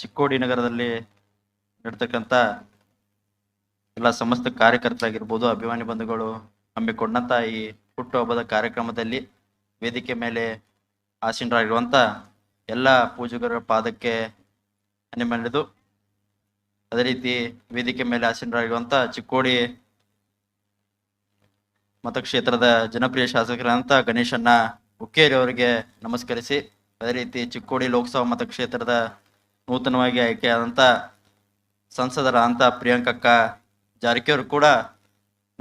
ಚಿಕ್ಕೋಡಿ ನಗರದಲ್ಲಿ ನಡ್ತಕ್ಕಂಥ ಎಲ್ಲ ಸಮಸ್ತ ಕಾರ್ಯಕರ್ತರಾಗಿರ್ಬೋದು, ಅಭಿಮಾನಿ ಬಂಧುಗಳು ಹಮ್ಮಿಕೊಂಡಂತ ಈ ಹುಟ್ಟುಹಬ್ಬದ ಕಾರ್ಯಕ್ರಮದಲ್ಲಿ ವೇದಿಕೆ ಮೇಲೆ ಆಸೀನರಾಗಿರುವಂತ ಎಲ್ಲ ಪೂಜಕರ ಪಾದಕ್ಕೆ ಅನಿಮೆಳೆದು ಅದೇ ರೀತಿ ವೇದಿಕೆ ಮೇಲೆ ಆಸೀನರಾಗಿರುವಂಥ ಚಿಕ್ಕೋಡಿ ಮತಕ್ಷೇತ್ರದ ಜನಪ್ರಿಯ ಶಾಸಕರಾದಂಥ ಗಣೇಶನ್ನ ಹುಕ್ಕೇರಿ ಅವರಿಗೆ ನಮಸ್ಕರಿಸಿ, ಅದೇ ರೀತಿ ಚಿಕ್ಕೋಡಿ ಲೋಕಸಭಾ ಮತಕ್ಷೇತ್ರದ ನೂತನವಾಗಿ ಆಯ್ಕೆಯಾದಂಥ ಅಂತ ಪ್ರಿಯಾಂಕಕ್ಕ ಜಾರಕಿಹೊಳಿ ಕೂಡ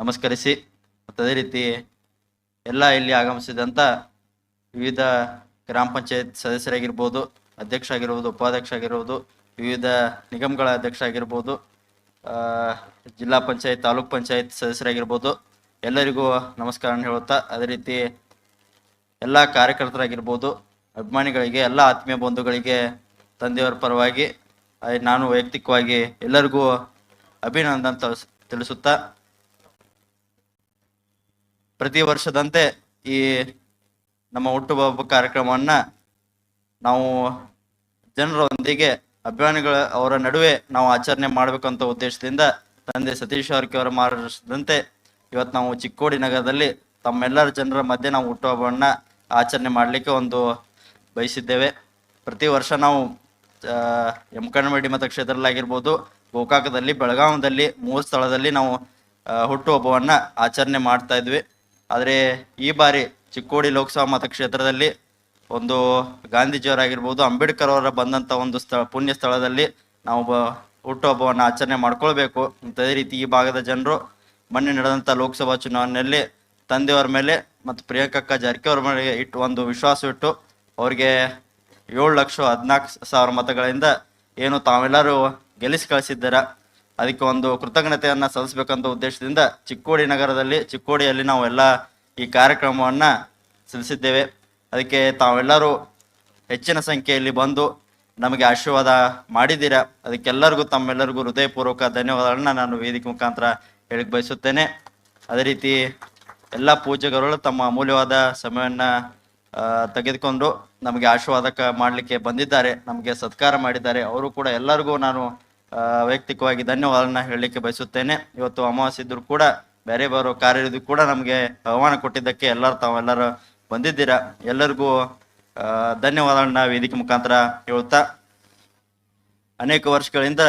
ನಮಸ್ಕರಿಸಿ, ಮತ್ತು ಅದೇ ರೀತಿ ಎಲ್ಲ ಇಲ್ಲಿ ಆಗಮಿಸಿದಂಥ ವಿವಿಧ ಗ್ರಾಮ ಪಂಚಾಯತ್ ಸದಸ್ಯರಾಗಿರ್ಬೋದು ಅಧ್ಯಕ್ಷ ಆಗಿರ್ಬೋದು ಉಪಾಧ್ಯಕ್ಷ ಆಗಿರ್ಬೋದು ವಿವಿಧ ನಿಗಮಗಳ ಅಧ್ಯಕ್ಷ ಆಗಿರ್ಬೋದು ಜಿಲ್ಲಾ ಪಂಚಾಯತ್, ತಾಲೂಕ್ ಪಂಚಾಯತ್ ಸದಸ್ಯರಾಗಿರ್ಬೋದು, ಎಲ್ಲರಿಗೂ ನಮಸ್ಕಾರ ಹೇಳುತ್ತಾ, ಅದೇ ರೀತಿ ಎಲ್ಲ ಕಾರ್ಯಕರ್ತರಾಗಿರ್ಬೋದು, ಅಭಿಮಾನಿಗಳಿಗೆ, ಎಲ್ಲ ಆತ್ಮೀಯ ಬಂಧುಗಳಿಗೆ ತಂದೆಯವರ ಪರವಾಗಿ ನಾನು ವೈಯಕ್ತಿಕವಾಗಿ ಎಲ್ಲರಿಗೂ ಅಭಿನಂದನ ತಿಳಿಸುತ್ತ, ಪ್ರತಿ ವರ್ಷದಂತೆ ಈ ನಮ್ಮ ಹುಟ್ಟುಹಬ್ಬ ಕಾರ್ಯಕ್ರಮವನ್ನು ನಾವು ಜನರೊಂದಿಗೆ ಅಭಿಮಾನಿಗಳ ಅವರ ನಡುವೆ ನಾವು ಆಚರಣೆ ಮಾಡಬೇಕಂತ ಉದ್ದೇಶದಿಂದ ತಂದೆ ಸತೀಶ್ ಅವರ ಮಾರ್ಗದರ್ಶನದಂತೆ ಇವತ್ತು ನಾವು ಚಿಕ್ಕೋಡಿ ನಗರದಲ್ಲಿ ತಮ್ಮೆಲ್ಲರ ಜನರ ಮಧ್ಯೆ ನಾವು ಹುಟ್ಟುಹಬ್ಬವನ್ನು ಆಚರಣೆ ಮಾಡಲಿಕ್ಕೆ ಒಂದು ಬಯಸಿದ್ದೇವೆ. ಪ್ರತಿ ವರ್ಷ ನಾವು ಯಮಕನಮಡಿ ಮತಕ್ಷೇತ್ರದಲ್ಲಾಗಿರ್ಬೋದು, ಗೋಕಾಕದಲ್ಲಿ ಬೆಳಗಾವದಲ್ಲಿ ಮೂರು ಸ್ಥಳದಲ್ಲಿ ನಾವು ಹುಟ್ಟುಹಬ್ಬವನ್ನು ಆಚರಣೆ ಮಾಡ್ತಾ ಇದ್ವಿ. ಆದರೆ ಈ ಬಾರಿ ಚಿಕ್ಕೋಡಿ ಲೋಕಸಭಾ ಮತಕ್ಷೇತ್ರದಲ್ಲಿ ಒಂದು ಗಾಂಧೀಜಿಯವರಾಗಿರ್ಬೋದು, ಅಂಬೇಡ್ಕರ್ ಅವರ ಬಂದಂಥ ಒಂದು ಸ್ಥಳ, ಪುಣ್ಯ ಸ್ಥಳದಲ್ಲಿ ನಾವು ಬ- ಹುಟ್ಟುಹಬ್ಬವನ್ನು ಆಚರಣೆ ಮಾಡ್ಕೊಳ್ಬೇಕು. ಅದೇ ರೀತಿ ಈ ಭಾಗದ ಜನರು ಮೊನ್ನೆ ನಡೆದಂಥ ಲೋಕಸಭಾ ಚುನಾವಣೆಯಲ್ಲಿ ತಂದೆಯವರ ಮೇಲೆ ಮತ್ತು ಪ್ರಿಯಾಂಕಕ್ಕ ಜಾರಕಿಹೊಳಿ ಮೇಲೆ ಇಟ್ಟು ಒಂದು ವಿಶ್ವಾಸವಿಟ್ಟು ಅವ್ರಿಗೆ ಏಳು ಲಕ್ಷ ಹದಿನಾಲ್ಕು ಸಾವಿರ ಮತಗಳಿಂದ ಏನು ತಾವೆಲ್ಲರೂ ಗೆಲ್ಲಿಸಿ ಕಳಿಸಿದ್ದೀರ? ಅದಕ್ಕೆ ಒಂದು ಕೃತಜ್ಞತೆಯನ್ನು ಸಲ್ಲಿಸಬೇಕಂತ ಉದ್ದೇಶದಿಂದ ಚಿಕ್ಕೋಡಿ ನಗರದಲ್ಲಿ, ಚಿಕ್ಕೋಡಿಯಲ್ಲಿ ನಾವೆಲ್ಲ ಈ ಕಾರ್ಯಕ್ರಮವನ್ನು ಸಲ್ಲಿಸಿದ್ದೇವೆ. ಅದಕ್ಕೆ ತಾವೆಲ್ಲರೂ ಹೆಚ್ಚಿನ ಸಂಖ್ಯೆಯಲ್ಲಿ ಬಂದು ನಮಗೆ ಆಶೀರ್ವಾದ ಮಾಡಿದ್ದೀರ? ಅದಕ್ಕೆಲ್ಲರಿಗೂ ತಮ್ಮೆಲ್ಲರಿಗೂ ಹೃದಯಪೂರ್ವಕ ಧನ್ಯವಾದಗಳನ್ನ ನಾನು ವೇದಿಕೆ ಮುಖಾಂತರ ಹೇಳಿಕ್ ಬಯಸುತ್ತೇನೆ. ಅದೇ ರೀತಿ ಎಲ್ಲ ಪೂಜೆಗಳು ತಮ್ಮ ಅಮೂಲ್ಯವಾದ ಸಮಯವನ್ನ ತೆಗೆದುಕೊಂಡು ನಮಗೆ ಆಶೀರ್ವಾದಕ ಮಾಡಲಿಕ್ಕೆ ಬಂದಿದ್ದಾರೆ, ನಮಗೆ ಸತ್ಕಾರ ಮಾಡಿದ್ದಾರೆ. ಅವರು ಕೂಡ ಎಲ್ಲರಿಗೂ ನಾನು ವೈಯಕ್ತಿಕವಾಗಿ ಧನ್ಯವಾದಗಳನ್ನ ಹೇಳಲಿಕ್ಕೆ ಬಯಸುತ್ತೇನೆ. ಇವತ್ತು ಅಮಾವಾಸ್ಯೆ ಇದ್ರು ಕೂಡ ಬೇರೆ ಬೇರೆ ಕಾರ್ಯದ್ದು ಕೂಡ ನಮಗೆ ಆಹ್ವಾನ ಕೊಟ್ಟಿದ್ದಕ್ಕೆ ಎಲ್ಲರೂ ತಾವೆಲ್ಲರೂ ಬಂದಿದ್ದೀರಾ? ಎಲ್ಲರಿಗೂ ಧನ್ಯವಾದಗಳನ್ನ ವೇದಿಕೆ ಮುಖಾಂತರ ಹೇಳುತ್ತಾ, ಅನೇಕ ವರ್ಷಗಳಿಂದ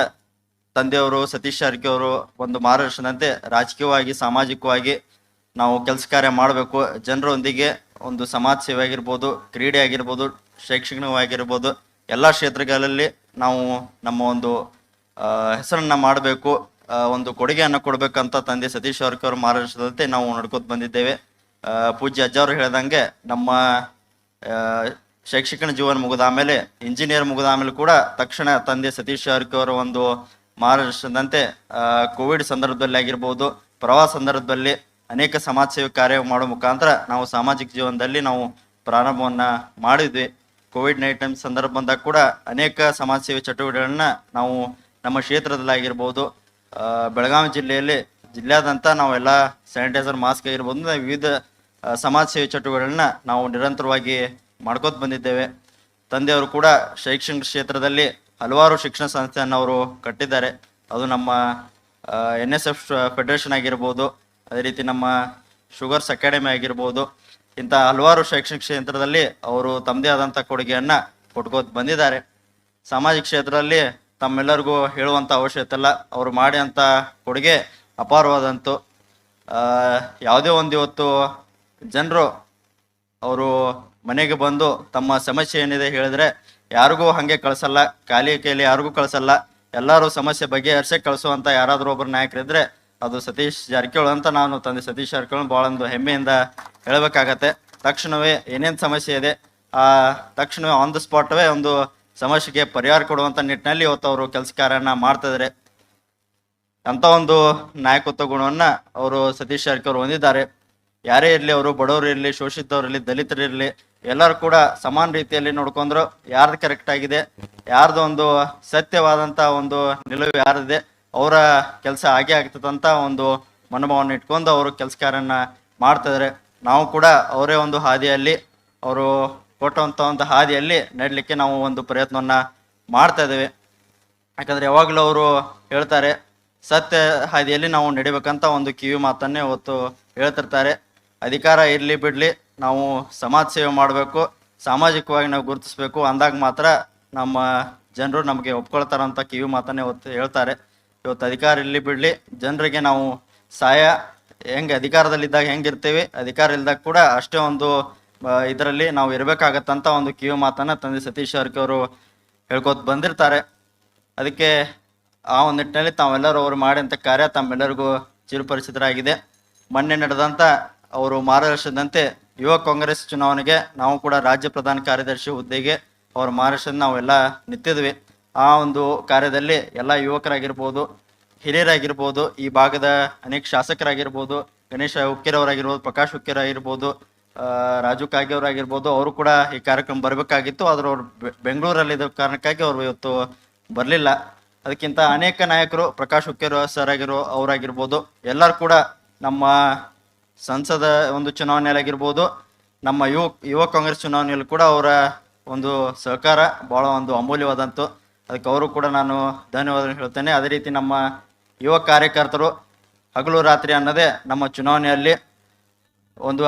ತಂದೆಯವರು, ಸತೀಶ್ ಅವರು ಒಂದು ಮಾರ್ಗದರ್ಶನದಂತೆ ರಾಜಕೀಯವಾಗಿ, ಸಾಮಾಜಿಕವಾಗಿ ನಾವು ಕೆಲಸ ಕಾರ್ಯ ಮಾಡಬೇಕು. ಜನರೊಂದಿಗೆ ಒಂದು ಸಮಾಜ ಸೇವೆ ಆಗಿರ್ಬೋದು ಕ್ರೀಡೆ ಆಗಿರ್ಬೋದು ಶೈಕ್ಷಣಿಕವಾಗಿರ್ಬೋದು, ಎಲ್ಲ ಕ್ಷೇತ್ರಗಳಲ್ಲಿ ನಾವು ನಮ್ಮ ಒಂದು ಹೆಸರನ್ನ ಮಾಡಬೇಕು ಒಂದು ಕೊಡುಗೆಯನ್ನು ಕೊಡಬೇಕಂತ ತಂದೆ ಸತೀಶ್ ಜಾರಕಿಹೊಳಿ ಮಾರ್ಗದರ್ಶನದಂತೆ ನಾವು ನಡ್ಕೋತ ಬಂದಿದ್ದೇವೆ. ಪೂಜ್ಯ ಅಜ್ಜವರು ಹೇಳ್ದಂಗೆ ನಮ್ಮ ಶೈಕ್ಷಣಿಕ ಜೀವನ ಮುಗಿದ ಆಮೇಲೆ ಇಂಜಿನಿಯರ್ ಮುಗಿದ ಆಮೇಲೆ ಕೂಡ ತಕ್ಷಣ ತಂದೆ ಸತೀಶ್ ಅವರ ಒಂದು ಮಾರ್ಗದರ್ಶನದಂತೆ ಕೋವಿಡ್ ಸಂದರ್ಭದಲ್ಲಿ ಆಗಿರ್ಬೋದು, ಪ್ರವಾಸ ಸಂದರ್ಭದಲ್ಲಿ ಅನೇಕ ಸಮಾಜ ಸೇವೆ ಕಾರ್ಯ ಮಾಡೋ ಮುಖಾಂತರ ನಾವು ಸಾಮಾಜಿಕ ಜೀವನದಲ್ಲಿ ನಾವು ಪ್ರಾರಂಭವನ್ನ ಮಾಡಿದ್ವಿ. ಕೋವಿಡ್ ನೈನ್ಟೀನ್ ಸಂದರ್ಭ ಬಂದಾಗ ಕೂಡ ಅನೇಕ ಸಮಾಜ ಸೇವೆ ಚಟುವಟಿಕೆಗಳನ್ನ ನಾವು ನಮ್ಮ ಕ್ಷೇತ್ರದಲ್ಲಿ ಆಗಿರ್ಬೋದು ಬೆಳಗಾವಿ ಜಿಲ್ಲೆಯಲ್ಲಿ ಜಿಲ್ಲೆಯಾದಂತ ನಾವೆಲ್ಲ ಸ್ಯಾನಿಟೈಸರ್ ಮಾಸ್ಕ್ ಆಗಿರ್ಬೋದು, ವಿವಿಧ ಸಮಾಜ ಸೇವೆ ಚಟುವಟಿಕೆಗಳನ್ನ ನಾವು ನಿರಂತರವಾಗಿ ಮಾಡ್ಕೋತ ಬಂದಿದ್ದೇವೆ. ತಂದೆಯವರು ಕೂಡ ಶೈಕ್ಷಣಿಕ ಕ್ಷೇತ್ರದಲ್ಲಿ ಹಲವಾರು ಶಿಕ್ಷಣ ಸಂಸ್ಥೆಯನ್ನು ಅವರು ಕಟ್ಟಿದ್ದಾರೆ. ಅದು ನಮ್ಮ ಎನ್ ಎಸ್ ಎಫ್ ಫೆಡರೇಷನ್ ಆಗಿರ್ಬೋದು ಅದೇ ರೀತಿ ನಮ್ಮ ಶುಗರ್ಸ್ ಅಕಾಡೆಮಿ ಆಗಿರ್ಬೋದು, ಇಂಥ ಹಲವಾರು ಶೈಕ್ಷಣಿಕ ಕ್ಷೇತ್ರದಲ್ಲಿ ಅವರು ತಮ್ಮದೇ ಆದಂಥ ಕೊಡುಗೆಯನ್ನು ಕೊಟ್ಕೋತ ಬಂದಿದ್ದಾರೆ. ಸಾಮಾಜಿಕ ಕ್ಷೇತ್ರದಲ್ಲಿ ತಮ್ಮೆಲ್ಲರಿಗೂ ಹೇಳುವಂಥ ಅವಶ್ಯಕತೆ ಇಲ್ಲ ಅವರು ಮಾಡಿದಂಥ ಕೊಡುಗೆ ಅಪಾರವಾದಂತು ಯಾವುದೇ ಒಂದು ಇವತ್ತು ಜನರು ಅವರು ಮನೆಗೆ ಬಂದು ತಮ್ಮ ಸಮಸ್ಯೆ ಏನಿದೆ ಹೇಳಿದ್ರೆ ಯಾರಿಗೂ ಹಾಗೆ ಕಳಿಸಲ್ಲ, ಖಾಲಿ ಕೈಲಿ ಯಾರಿಗೂ ಕಳಿಸಲ್ಲ, ಎಲ್ಲರೂ ಸಮಸ್ಯೆ ಬಗೆಹರಿಸೇ ಕಳಿಸುವಂಥ ಯಾರಾದರೂ ಒಬ್ಬರು ನಾಯಕರಿದ್ರೆ ಅದು ಸತೀಶ್ ಜಾರಕಿಹೊಳಿ ಅಂತ ನಾನು ತಂದೆ ಸತೀಶ್ ಜಾರಕಿಹೊಳಿ ಬಹಳ ಒಂದು ಹೆಮ್ಮೆಯಿಂದ ಹೇಳಬೇಕಾಗತ್ತೆ. ತಕ್ಷಣವೇ ಏನೇನು ಸಮಸ್ಯೆ ಇದೆ, ಆ, ತಕ್ಷಣವೇ ಆನ್ ದ ಸ್ಪಾಟ್ವೇ ಒಂದು ಸಮಸ್ಯೆಗೆ ಪರಿಹಾರ ಕೊಡುವಂತ ನಿಟ್ಟಿನಲ್ಲಿ ಇವತ್ತು ಅವರು ಕೆಲಸ ಕಾರ್ಯನ ಮಾಡ್ತಾ ಇದಾರೆ. ಅಂತ ಒಂದು ನಾಯಕತ್ವ ಗುಣವನ್ನ ಅವರು ಸತೀಶ್ ಜಾರಕಿಹೊಳಿ ಹೊಂದಿದ್ದಾರೆ. ಯಾರೇ ಇರಲಿ ಅವರು ಬಡವರು ಇರಲಿ ಶೋಷಿತವ್ರಿರಲಿ ದಲಿತರಿರಲಿ ಎಲ್ಲರೂ ಕೂಡ ಸಮಾನ ರೀತಿಯಲ್ಲಿ ನೋಡ್ಕೊಂಡ್ರು ಯಾರ್ದು ಕರೆಕ್ಟ್ ಆಗಿದೆ, ಯಾರ್ದು ಒಂದು ಸತ್ಯವಾದಂತ ಒಂದು ನಿಲುವು ಯಾರಿದೆ ಅವರ ಕೆಲಸ ಹಾಗೆ ಆಗ್ತದಂತ ಒಂದು ಮನೋಭಾವನೆ ಇಟ್ಕೊಂಡು ಅವರು ಕೆಲಸ ಕಾರ್ಯನ ಮಾಡ್ತಿದ್ದಾರೆ ನಾವು ಕೂಡ ಅವರೇ ಒಂದು ಹಾದಿಯಲ್ಲಿ, ಅವರು ಕೊಟ್ಟಂಥ ಒಂದು ಹಾದಿಯಲ್ಲಿ ನಡಲಿಕ್ಕೆ ನಾವು ಒಂದು ಪ್ರಯತ್ನವನ್ನ ಮಾಡ್ತಾ ಇದ್ದೇವೆ. ಯಾಕಂದ್ರೆ ಯಾವಾಗಲೂ ಅವರು ಹೇಳ್ತಾರೆ, ಸತ್ಯ ಹಾದಿಯಲ್ಲಿ ನಾವು ನಡಿಬೇಕಂತ ಒಂದು ಕಿವಿ ಮಾತನ್ನೇ ಹೊತ್ತು ಹೇಳ್ತಿರ್ತಾರೆ. ಅಧಿಕಾರ ಇರಲಿ ಬಿಡಲಿ, ನಾವು ಸಮಾಜ ಸೇವೆ ಮಾಡಬೇಕು, ಸಾಮಾಜಿಕವಾಗಿ ನಾವು ಗುರುತಿಸ್ಬೇಕು ಅಂದಾಗ ಮಾತ್ರ ನಮ್ಮ ಜನರು ನಮಗೆ ಒಪ್ಕೊಳ್ತಾರಂತ ಕಿವಿ ಮಾತನ್ನೇ ಒತ್ತು ಹೇಳ್ತಾರೆ. ಇವತ್ತು ಅಧಿಕಾರ ಇಲ್ಲಿ ಬಿಡಲಿ. ಜನರಿಗೆ ನಾವು ಸಹಾಯ ಹೆಂಗೆ ಅಧಿಕಾರದಲ್ಲಿದ್ದಾಗ ಹೆಂಗಿರ್ತೀವಿ, ಅಧಿಕಾರ ಇಲ್ದಾಗ ಕೂಡ ಅಷ್ಟೇ ಒಂದು ಇದರಲ್ಲಿ ನಾವು ಇರಬೇಕಾಗತ್ತಂತ ಒಂದು ಕಿವಿ ಮಾತನ್ನು ತಂದೆ ಸತೀಶ್ ಅವರು ಹೇಳ್ಕೊತ ಬಂದಿರ್ತಾರೆ. ಅದಕ್ಕೆ ಆ ಒಂದು ನಿಟ್ಟಿನಲ್ಲಿ ತಾವೆಲ್ಲರೂ ಅವರು ಮಾಡಿದಂಥ ಕಾರ್ಯ ತಮ್ಮೆಲ್ಲರಿಗೂ ಚಿರುಪರಿಚಿತರಾಗಿದೆ. ಮೊನ್ನೆ ನಡೆದಂಥ ಅವರು ಮಾರ್ಗದರ್ಶನದಂತೆ ಯುವ ಕಾಂಗ್ರೆಸ್ ಚುನಾವಣೆಗೆ ನಾವು ಕೂಡ ರಾಜ್ಯ ಪ್ರಧಾನ ಕಾರ್ಯದರ್ಶಿ ಹುದ್ದೆಗೆ ಅವರು ಮಾರ್ಗದರ್ಶನ ನಾವೆಲ್ಲ ನಿಂತಿದ್ವಿ. ಆ ಒಂದು ಕಾರ್ಯದಲ್ಲಿ ಎಲ್ಲ ಯುವಕರಾಗಿರ್ಬೋದು, ಹಿರಿಯರಾಗಿರ್ಬೋದು, ಈ ಭಾಗದ ಅನೇಕ ಶಾಸಕರಾಗಿರ್ಬೋದು, ಗಣೇಶ ಹುಕ್ಕೇರವರಾಗಿರ್ಬೋದು, ಪ್ರಕಾಶ್ ಹುಕ್ಕೇರಾಗಿರ್ಬೋದು ರಾಜು ಕಾಗೆ ಅವರಾಗಿರ್ಬೋದು, ಅವರು ಕೂಡ ಈ ಕಾರ್ಯಕ್ರಮ ಬರಬೇಕಾಗಿತ್ತು. ಆದರೆ ಅವ್ರು ಬೆಂಗಳೂರಲ್ಲಿ ಇದ್ದ ಕಾರಣಕ್ಕಾಗಿ ಅವರು ಇವತ್ತು ಬರಲಿಲ್ಲ. ಅದಕ್ಕಿಂತ ಅನೇಕ ನಾಯಕರು, ಪ್ರಕಾಶ್ ಹುಕ್ಕೇರ ಸರ್ ಆಗಿರೋ ಅವರಾಗಿರ್ಬೋದು. ಎಲ್ಲರೂ ಕೂಡ ನಮ್ಮ ಸಂಸದ ಒಂದು ಚುನಾವಣೆಯಲ್ಲಿ ಆಗಿರ್ಬೋದು, ನಮ್ಮ ಯುವ ಯುವ ಕಾಂಗ್ರೆಸ್ ಚುನಾವಣೆಯಲ್ಲಿ ಕೂಡ ಅವರ ಒಂದು ಸಹಕಾರ ಭಾಳ ಒಂದು ಅಮೂಲ್ಯವಾದಂತು. ಅದಕ್ಕೆ ಅವರು ಕೂಡ ನಾನು ಧನ್ಯವಾದ ಹೇಳ್ತೇನೆ ಅದೇ ರೀತಿ ನಮ್ಮ ಯುವ ಕಾರ್ಯಕರ್ತರು ಹಗಲು ರಾತ್ರಿ ಅನ್ನೋದೇ ನಮ್ಮ ಚುನಾವಣೆಯಲ್ಲಿ ಒಂದು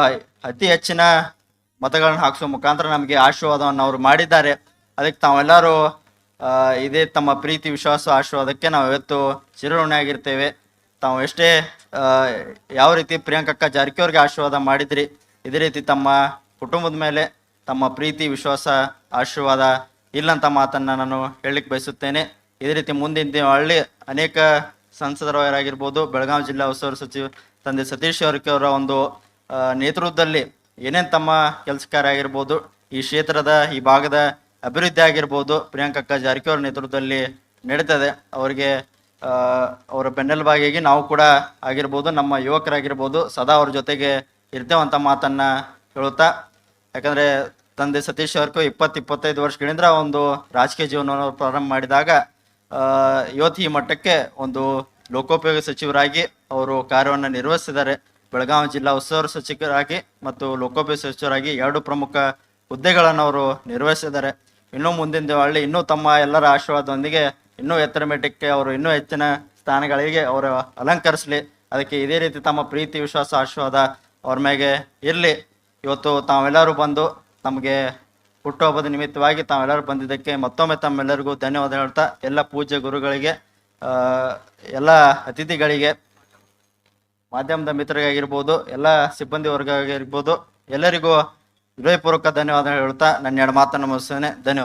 ಅತಿ ಹೆಚ್ಚಿನ ಮತಗಳನ್ನು ಹಾಕಿಸುವ ಮುಖಾಂತರ ನಮಗೆ ಆಶೀರ್ವಾದವನ್ನು ಅವರು ಮಾಡಿದ್ದಾರೆ. ಅದಕ್ಕೆ ತಾವೆಲ್ಲರೂ ಇದೇ ತಮ್ಮ ಪ್ರೀತಿ, ವಿಶ್ವಾಸ, ಆಶೀರ್ವಾದಕ್ಕೆ ನಾವು ಇವತ್ತು ಚಿರಋಣಿಯಾಗಿರ್ತೇವೆ ತಾವು ಎಷ್ಟೇ ಯಾವ ರೀತಿ ಪ್ರಿಯಾಂಕಕ್ಕ ಜಾರಕಿಹೊರಿಗೆ ಆಶೀರ್ವಾದ ಮಾಡಿದ್ರಿ, ಇದೇ ರೀತಿ ತಮ್ಮ ಕುಟುಂಬದ ಮೇಲೆ ತಮ್ಮ ಪ್ರೀತಿ, ವಿಶ್ವಾಸ, ಆಶೀರ್ವಾದ ಇಲ್ಲಂತ ಮಾತನ್ನ ನಾನು ಹೇಳಲಿಕ್ಕೆ ಬಯಸುತ್ತೇನೆ. ಇದೇ ರೀತಿ ಮುಂದಿನ ಹಳ್ಳಿ ಅನೇಕ ಸಂಸದರವರಾಗಿರ್ಬೋದು ಬೆಳಗಾವಿ ಜಿಲ್ಲಾ ಉಸ್ತುವಾರಿ ಸಚಿವ ತಂದೆ ಸತೀಶ್ ಅವರ ಒಂದು ನೇತೃತ್ವದಲ್ಲಿ ಏನೇನು ತಮ್ಮ ಕೆಲಸ ಕಾರ್ಯ ಆಗಿರ್ಬೋದು, ಈ ಕ್ಷೇತ್ರದ ಈ ಭಾಗದ ಅಭಿವೃದ್ಧಿ ಆಗಿರ್ಬೋದು ಪ್ರಿಯಾಂಕಕ್ಕ ಜಾರಕಿಹೊಳಿ ನೇತೃತ್ವದಲ್ಲಿ ನಡೀತದೆ. ಅವರಿಗೆ ಅವರ ಬೆನ್ನೆಲುಬಾಗಿಯಾಗಿ ನಾವು ಕೂಡ ಆಗಿರ್ಬೋದು, ನಮ್ಮ ಯುವಕರಾಗಿರ್ಬೋದು, ಸದಾ ಅವ್ರ ಜೊತೆಗೆ ಇರ್ತೇವಂತ ಮಾತನ್ನು ಹೇಳುತ್ತಾ, ಯಾಕಂದ್ರೆ ತಂದೆ ಸತೀಶ್ ಅವ್ರಿಗೂ ಇಪ್ಪತ್ತು ಇಪ್ಪತ್ತೈದು ವರ್ಷಗಳಿಂದ ಒಂದು ರಾಜಕೀಯ ಜೀವನವನ್ನು ಪ್ರಾರಂಭ ಮಾಡಿದಾಗ ಯೋತಿ ಮಟ್ಟಕ್ಕೆ ಒಂದು ಲೋಕೋಪಯೋಗಿ ಸಚಿವರಾಗಿ ಅವರು ಕಾರ್ಯವನ್ನು ನಿರ್ವಹಿಸಿದ್ದಾರೆ. ಬೆಳಗಾವಿ ಜಿಲ್ಲಾ ಉಸ್ತುವಾರಿ ಸಚಿವರಾಗಿ ಮತ್ತು ಲೋಕೋಪಯೋಗಿ ಸಚಿವರಾಗಿ ಎರಡು ಪ್ರಮುಖ ಹುದ್ದೆಗಳನ್ನು ಅವರು ನಿರ್ವಹಿಸಿದ್ದಾರೆ. ಇನ್ನೂ ಮುಂದಿನ ಹಳ್ಳಿ ಇನ್ನೂ ತಮ್ಮ ಎಲ್ಲರ ಆಶೀರ್ವಾದದೊಂದಿಗೆ ಇನ್ನೂ ಎತ್ತರ ಮಟ್ಟಕ್ಕೆ ಅವರು ಇನ್ನೂ ಹೆಚ್ಚಿನ ಸ್ಥಾನಗಳಿಗೆ ಅವರು ಅಲಂಕರಿಸಲಿ. ಅದಕ್ಕೆ ಇದೇ ರೀತಿ ತಮ್ಮ ಪ್ರೀತಿ, ವಿಶ್ವಾಸ, ಆಶೀರ್ವಾದ ಅವ್ರ ಮೇಲೆ ಇರಲಿ. ಇವತ್ತು ತಾವೆಲ್ಲರೂ ಬಂದು ನಮಗೆ ಹುಟ್ಟುಹಬ್ಬದ ನಿಮಿತ್ತವಾಗಿ ತಾವೆಲ್ಲರೂ ಬಂದಿದ್ದಕ್ಕೆ ಮತ್ತೊಮ್ಮೆ ತಮ್ಮೆಲ್ಲರಿಗೂ ಧನ್ಯವಾದ ಹೇಳ್ತಾ, ಎಲ್ಲ ಪೂಜ್ಯ ಗುರುಗಳಿಗೆ ಎಲ್ಲ ಅತಿಥಿಗಳಿಗೆ, ಮಾಧ್ಯಮದ ಮಿತ್ರರಿಗಾಗಿರ್ಬೋದು, ಎಲ್ಲ ಸಿಬ್ಬಂದಿ ವರ್ಗ ಆಗಿರ್ಬೋದು ಎಲ್ಲರಿಗೂ ಹೃದಯಪೂರ್ವಕ ಧನ್ಯವಾದ ಹೇಳ್ತಾ, ನನ್ನ ಎರಡು ಮಾತನ್ನು ಮುಗಿಸ್ತೇನೆ. ಧನ್ಯವಾದ.